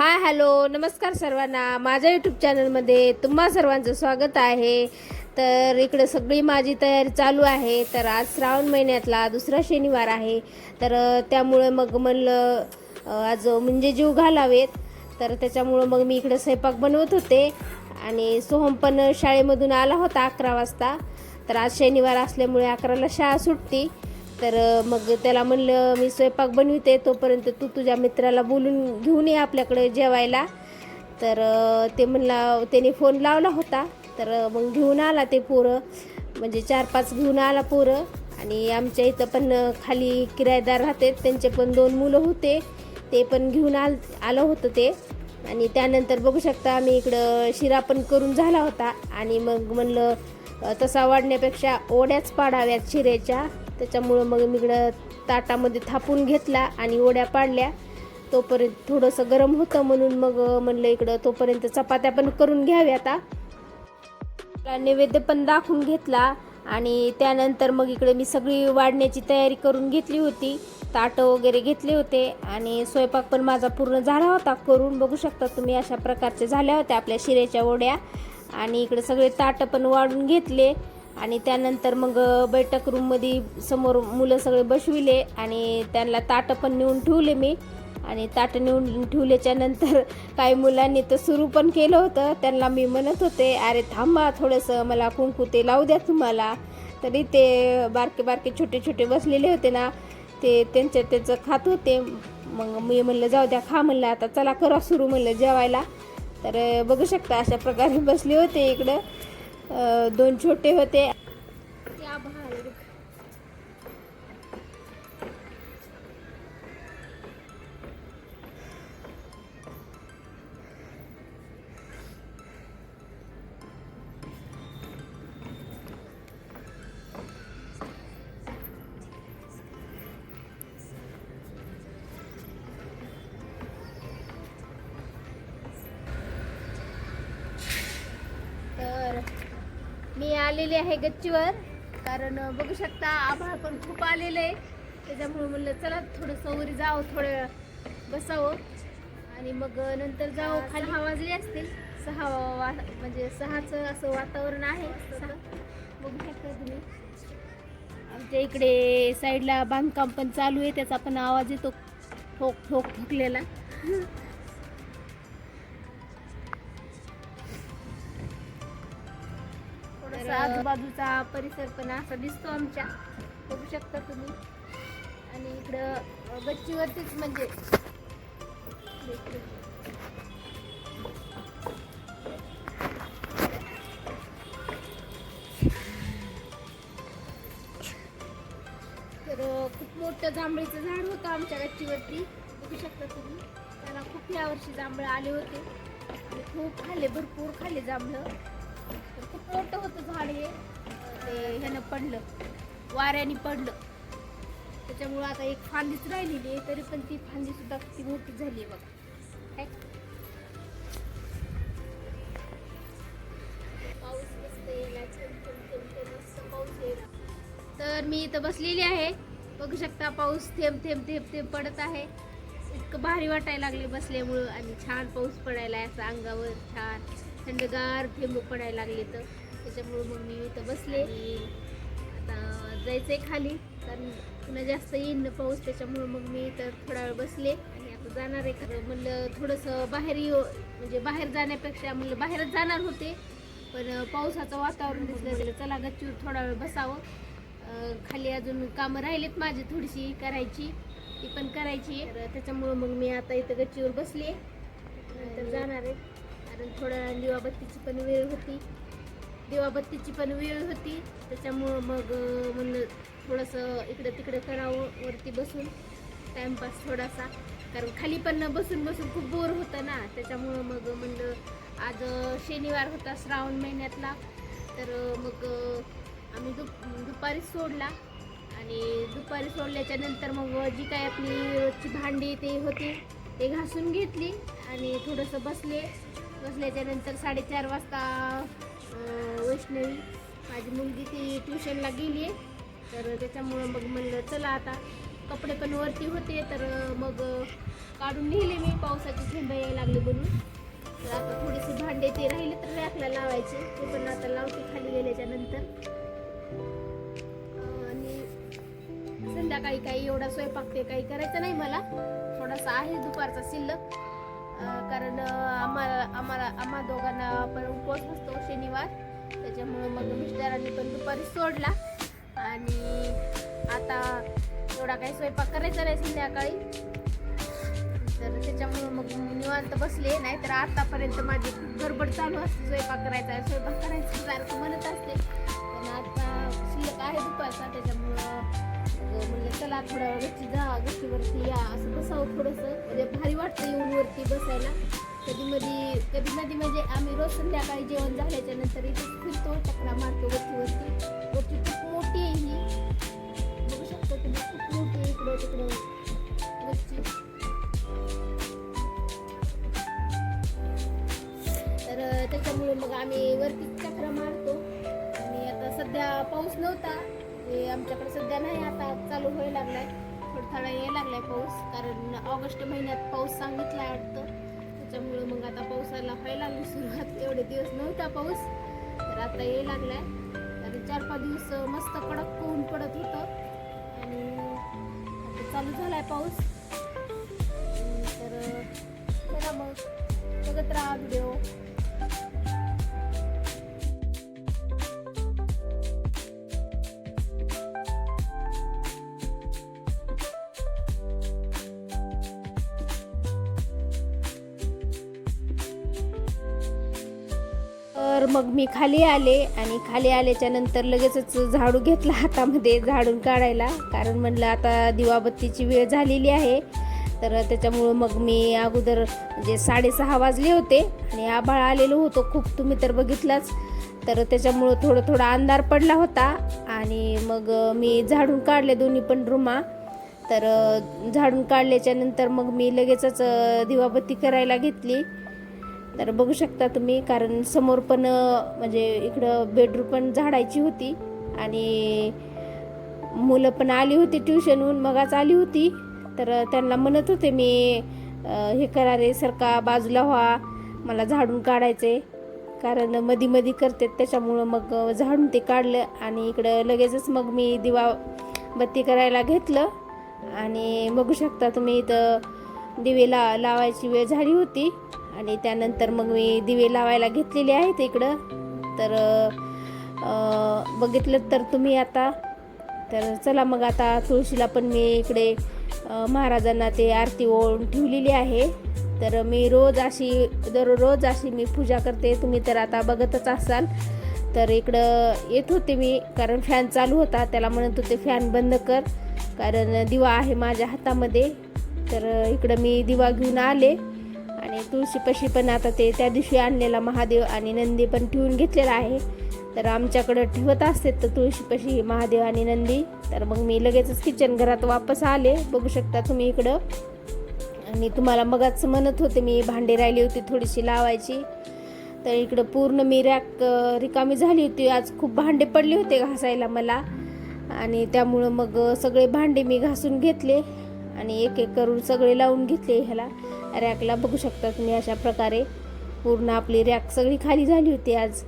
Hi hello. नमस्कार सर्वांना. माझ्या यूट्यूब चॅनलमध्ये तुम्हा सर्वांचं स्वागत आहे. तर इकडं सगळी माझी तयारी चालू आहे. तर आज श्रावण महिन्यातला दुसरा शनिवार आहे. तर त्यामुळे मग म्हणलं आज म्हणजे जीव घालावेत. तर त्याच्यामुळं मग मी इकडं स्वयंपाक बनवत होते. आणि सोहम पण शाळेमधून आला होता अकरा वाजता. तर आज शनिवार असल्यामुळे अकराला शाळा सुटती. तर मग त्याला म्हणलं मी स्वयंपाक बनविते तोपर्यंत तू तुझ्या मित्राला बोलून घेऊन ये आपल्याकडे जेवायला. तर ते म्हणला त्याने फोन लावला होता. तर मग घेऊन आला ते पोरं. म्हणजे चार पाच घेऊन आला पोरं. आणि आमच्या इथं पण खाली किरायदार राहते. त्यांचे पण दोन मुलं होते. ते पण घेऊन आल आलं होतं ते. आणि त्यानंतर बघू शकता आम्ही इकडं शिरा पण करून झाला होता. आणि मग म्हणलं तसा वाढण्यापेक्षा ओढ्याच पाडाव्यात शिरेच्या. त्याच्यामुळं मग मी इकडं ताटामध्ये थापून घेतला आणि ओढ्या पाडल्या. तोपर्यंत थोडंसं गरम होतं म्हणून मग म्हणलं इकडं तोपर्यंत चपात्या पण करून घ्याव्या आता. नैवेद्य पण दाखवून घेतला आणि त्यानंतर मग इकडे मी सगळी वाढण्याची तयारी करून घेतली होती. ताटं वगैरे घेतले होते आणि स्वयंपाक पण माझा पूर्ण झाला होता. करून बघू शकता तुम्ही अशा प्रकारचे झाल्या होत्या आपल्या शिऱ्याच्या ओढ्या आणि इकडे सगळे ताटं पण वाढून घेतले. आणि त्यानंतर मग बैठक रूममध्ये समोर मुलं सगळे बसविले आणि त्यांना ताटं पण नेऊन ठेवले मी. आणि ताटं नेऊन ठेवल्याच्या नंतर काही मुलांनी तर सुरू पण केलं होतं. त्यांना मी म्हणत होते अरे थांबा थोडंसं मला कुंकू ते लावू द्या तुम्हाला. तरी ते बारके बारके छोटे छोटे बसलेले होते ना ते त्यांच्या त्याचं खात होते. मग मी म्हणलं जाऊ द्या खा म्हणलं आता चला करा सुरू म्हणलं जेवायला. तर बघू शकता अशा प्रकारे बसले होते इकडं. दोन छोटे होते. आलेली आहे गच्चीवर. कारण बघू शकता आभाळ पण खूप आलेलं आहे. त्याच्यामुळे म्हणलं चला थोडं वरी जावं थोडं बसावं. आणि मग नंतर जावं खाली. सहा वाजले असतील. सहा वा म्हणजे सहाचं असं वातावरण आहे. सहा. बघू शकता तुम्ही. आमच्या इकडे साईडला बांधकाम पण चालू आहे. त्याचा पण आवाज येतो. ठोक ठोक ठोकलेला. आजूबाजूचा परिसर पण असा दिसतो आमच्या. बघू शकता तुम्ही. आणि इकडं गच्चीवरतीच म्हणजे तर खूप मोठं जांभळीचं झाड होतं आमच्या गच्चीवरती. बघू शकता तुम्ही. त्याला खूप यावर्षी जांभळं आले होते. आणि खूप खाल्ले भरपूर खाल्ले जांभळं. खूप मोठं होतं झाड हे. ते ह्यानं पडलं. वाऱ्याने पडलं. त्याच्यामुळं आता एक फांदीच राहिलेली आहे तरी पण ती फांदी सुद्धा किती मोठी झाली आहे बघा. काय? पाऊस तर मी इथं बसलेली आहे. बघू शकता पाऊस थेंब थेंब थेंब थेंब पडत आहे. इतकं भारी वाटायला लागले बसल्यामुळं आणि छान पाऊस पडायला आहे असं अंगावर छान. थंडगार थेंब पडायला लागले तर. त्याच्यामुळं मग मी इथं बसले. आता जायचंय खाली कारण पुन्हा जास्त येईन ना पाऊस त्याच्यामुळं मग मी इथं थोडा वेळ बसले. आणि आता जाणार आहे खरं म्हणलं थोडंसं बाहेर येऊ म्हणजे बाहेर जाण्यापेक्षा म्हणलं बाहेरच जाणार होते. पण पावसाचं वातावरण दिसलं गेलं. चला गच्चीवर थोडा वेळ बसावं. खाली अजून कामं राहिलेत माझी थोडीशी करायची. ती पण करायची. तर त्याच्यामुळं मग मी आता इथं गच्चीवर बसले. नंतर जाणार आहे. कारण थोडं दिवाबत्तीची पण वेळ होती. दिवाबत्तीची पण वेळ होती. त्याच्यामुळं मग म्हणलं थोडंसं इकडं तिकडं करावं वरती बसून टाइमपास थोडासा. कारण खाली पण बसून बसून खूप बोर होतं ना. त्याच्यामुळं मग म्हणलं आज शनिवार होता श्रावण महिन्यातला. तर मग आम्ही दुप दुपारी सोडला. आणि दुपारी सोडल्याच्या नंतर मग जी काय आपली रोजची भांडी ते होती ते घासून घेतली. आणि थोडंसं बसले. बसल्याच्या नंतर साडेचार वाजता वैष्णवी माझी मुलगी ती ट्युशनला गेली आहे. तर त्याच्यामुळं मग म्हणलं चला आता कपडे पण वरती होते तर मग काढून नेले मी पावसाची थेंब यायला लागले बनून तर आता थोडेसे भांडे ते राहिले तर रॅकला लावायचे ते पण आता लावते खाली गेल्याच्यानंतर. आणि संध्याकाळी काही एवढा स्वयंपाक ते काही करायचं नाही मला. थोडासा आहे दुपारचा शिल्लक. कारण आम्हाला आम्हाला आम्हा दोघांना पण उपवास असतो शनिवार. त्याच्यामुळे मग मिस्टरांनी पण दुपारी सोडला. आणि आता एवढा काही स्वयंपाक करायचा नाही संध्याकाळी. तर त्याच्यामुळे मग निवांत बसले. नाही तर आतापर्यंत माझी गडबड चालू असते. स्वयंपाक करायचा आहे स्वयंपाक करायचा सारखं म्हणत असते. पण आता शिल्लक आहे दुपारचा त्याच्यामुळं म्हणलं चला थोडा वेळ गच्ची जा गच्चीवरती या. असं बसावं थोडंसं. म्हणजे भारी वाटतं येऊन वरती बसायला. कधी मधी कधी मधी म्हणजे आम्ही रोज संध्याकाळी जेवण झाल्याच्यानंतर इथे फिरतो टकरा मारतो वरतीवरती वरती. खूप मोठी आहे ही. बघू शकतो तुम्ही खूप मोठी आहे इकडं तिकडं. गच्ची तर त्याच्यामुळे मग आम्ही वरती चक्र मारतो. आणि आता सध्या पाऊस नव्हता. ते आमच्याकडे सध्या नाही आता चालू व्हायला लागलाय. थोडा थोडा यायला लागलाय पाऊस कारण ऑगस्ट महिन्यात पाऊस सांगितला वाटतं. त्याच्यामुळे मग आता पावसाला व्हायला लागली सुरुवात एवढे दिवस नव्हता पाऊस. तर आता यायला लागलाय. तर चार पाच दिवस मस्त कडक ऊन पडत होतं. आणि आता चालू झालाय पाऊस. तर चला मग बघत राहा व्हिडिओ तर मग मी खाली आले आणि खाली आल्याच्यानंतर लगेचच झाडू घेतला हातामध्ये झाडून काढायला. कारण म्हणलं आता दिवाबत्तीची वेळ झालेली आहे. तर त्याच्यामुळं मग मी अगोदर म्हणजे साडेसहा वाजले होते आणि आभाळ आलेलो होतो. खूप तुम्ही तर बघितलाच. तर त्याच्यामुळं थोडं थोडा अंधार पडला होता. आणि मग मी झाडून काढले दोन्ही पण रुमा. तर झाडून काढल्याच्या नंतर मग मी लगेचच दिवाबत्ती करायला घेतली. तर बघू शकता तुम्ही कारण समोर पण म्हणजे इकडं बेडरूम पण झाडायची होती आणि मुलं पण आली होती ट्युशनहून मगाच आली होती. तर त्यांना म्हणत होते मी हे करा रे सरका बाजूला व्हा मला झाडून काढायचे कारण मधी मधी करते त्याच्यामुळं मग झाडून ते काढलं आणि इकडं लगेचच मग मी दिवा बत्ती करायला घेतलं. आणि बघू शकता तुम्ही इथं दिवे ला लावायची वेळ झाली होती. आणि त्यानंतर मग मी दिवे लावायला घेतलेले आहेत इकडं. तर बघितलं तर तुम्ही आता. तर चला मग आता तुळशीला पण मी इकडे महाराजांना ते आरती ओळून ठेवलेली आहे. तर मी रोज अशी दररोज अशी मी पूजा करते. तुम्ही तर आता बघतच असाल. तर इकडं येत होते मी कारण फॅन चालू होता. त्याला म्हणत होते फॅन बंद कर. कारण दिवा आहे माझ्या हातामध्ये. तर इकडं मी दिवा घेऊन आले. आणि तुळशीपाशी पण आता ते त्या दिवशी आणलेला महादेव आणि नंदी पण ठेवून घेतलेला आहे. तर आमच्याकडं ठेवत असते तर तुळशीपाशी महादेव आणि नंदी. तर मग मी लगेचच किचन घरात वापस आले. बघू शकता तुम्ही इकडं. आणि तुम्हाला मगाच म्हणत होते मी भांडी राहिली होती थोडीशी लावायची. तर इकडं पूर्ण मी रॅक रिकामी झाली होती. आज खूप भांडे पडले होते घासायला मला. आणि त्यामुळं मग सगळे भांडे मी घासून घेतले. आणि एक एक करून सगळे लावून घेतले ह्याला. रॅकला बघू शकता तुम्ही अशा प्रकारे. पूर्ण आपली रॅक सगळी खाली झाली होती आज.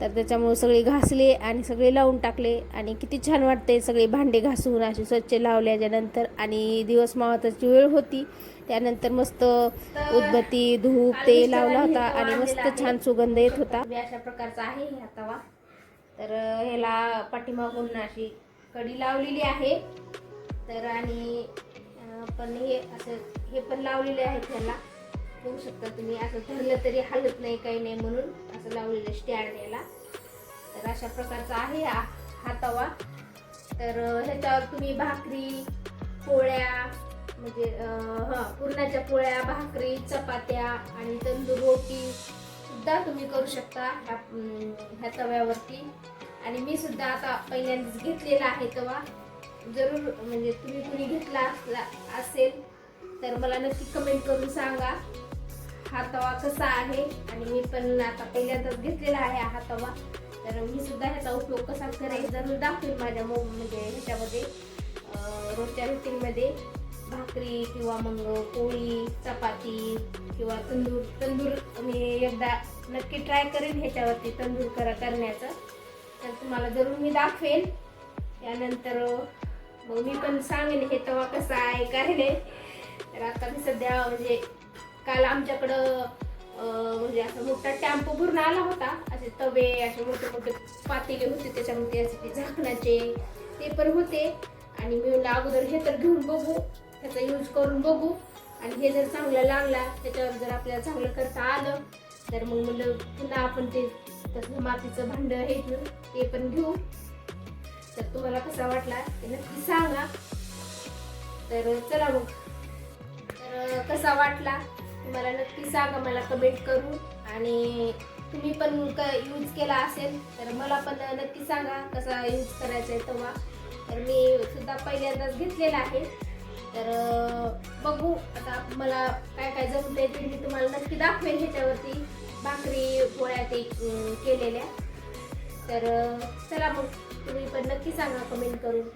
तर त्याच्यामुळे सगळे घासले आणि सगळे लावून टाकले आणि किती छान वाटते सगळे भांडे घासून असे स्वच्छ लावल्याच्यानंतर आणि दिवस मावताची वेळ होती. त्यानंतर मस्त उदबत्ती धूप ते लावला होता आणि मस्त छान सुगंध येत होता. अशा प्रकारचा आहे हा तवा तर ह्याला पाठीमागून अशी कडी लावलेली आहे. तर आणि पण हे असं हे पण लावलेले आहेत ह्याला बघू शकता तुम्ही असं धरलं तरी हलत नाही काही नाही म्हणून असं लावलेलं स्टँड याला तर अशा प्रकारचा आहे हा हा तवा. तर ह्याच्यावर तुम्ही भाकरी पोळ्या म्हणजे हां पुरणाच्या पोळ्या भाकरी चपात्या आणि तंदूर रोटी सुद्धा तुम्ही करू शकता ह्या ह्या तव्यावरती. आणि मी सुद्धा आता पहिल्यांदाच घेतलेला आहे तवा. जरूर म्हणजे तुम्ही कुणी घेतला असला असेल तर मला नक्की कमेंट करून सांगा. हा तवा कसा आहे? आणि मी पण आता पहिल्यांदाच घेतलेला आहे हा तवा. तर मी सुद्धा ह्याचा उपयोग कसा करेल जरूर दाखवेल माझ्या मो म्हणजे ह्याच्यामध्ये रोजच्या रुटीनमध्ये भाकरी किंवा मग पोळी चपाती किंवा तंदूर तंदूर मी एकदा नक्की ट्राय करेन ह्याच्यावरती तंदूर करा करण्याचं. तर तुम्हाला जरूर मी दाखवेन. त्यानंतर मग मी पण सांगेन हे तवा कसा आहे काय नाही तर आता मी सध्या म्हणजे काल आमच्याकडं म्हणजे असं मोठा टॅम्पो भरून आला होता. असे तवे असे मोठे मोठे पातेले होते त्याच्यामध्ये असे ते झाकणाचे ते पण होते. आणि मी म्हणलं अगोदर हे तर घेऊन बघू त्याचा यूज करून बघू. आणि हे जर चांगलं लागला त्याच्यावर जर आपल्याला चांगलं करता आलं तर मग म्हणलं पुन्हा आपण ते तसं मातीचं भांडं हे घेऊ ते पण घेऊ. तर तुम्हाला कसा वाटला ते नक्की सांगा. तर चला मग. तर कसा वाटला तुम्हाला नक्की सांगा मला कमेंट करून. आणि तुम्ही पण क यूज केला असेल तर मला पण नक्की सांगा कसा यूज करायचा आहे तेव्हा. तर मी सुद्धा पहिल्यांदाच घेतलेला आहे. तर बघू आता मला काय काय जमते ते मी तुम्हाला नक्की दाखवेन ह्याच्यावरती. भाकरी पोळ्या ते केलेल्या. तर चला मग. तुम्ही पण नक्की सांगा कमेंट करून.